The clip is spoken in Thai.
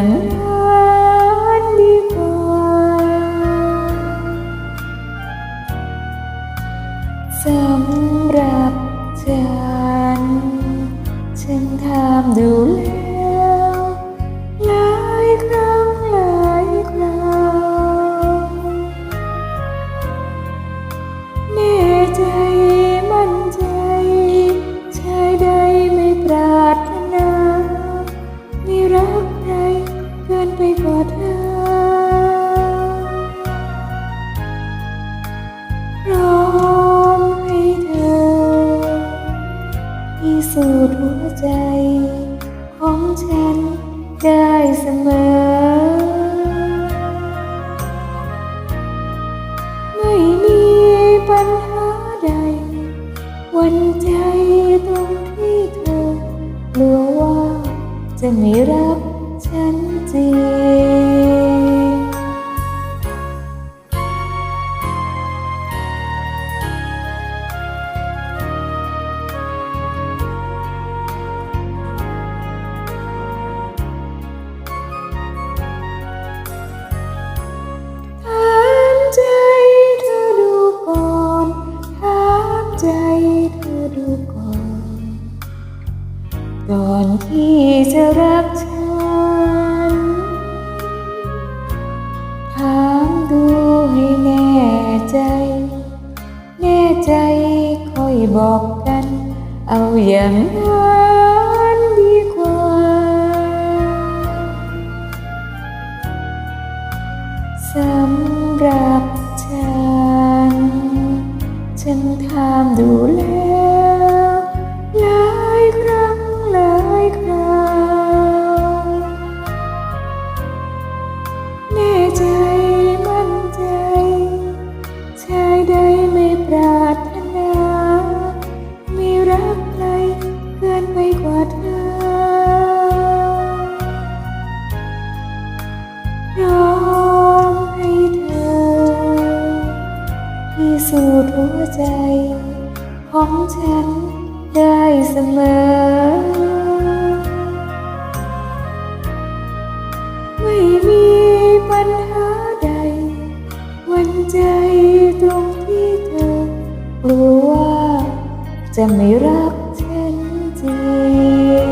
่งนั้นดีกว่าสำหรับฉันฉันทำดูแล ร้อมให้เธอพิสูจน์หัวใจ ของฉันได้เสมอ ไม่มีปัญหาใด วันใจตรงที่เธอ กลัวว่าจะไม่รัก อนที่จะรักฉัน ถามดูให้แน่ใจ แน่ใจค่อยบอกกัน เอาอย่างนั้นดีกว่า สำหรับฉัน ฉันทำดูแล้ว พร้อมให้เธอพิสูจน์หัวใจ ของฉันได้เสมอไม่มีปัญหาใด วันใจตรงที่เธอกลัวว่าจะไม่รักฉันจริง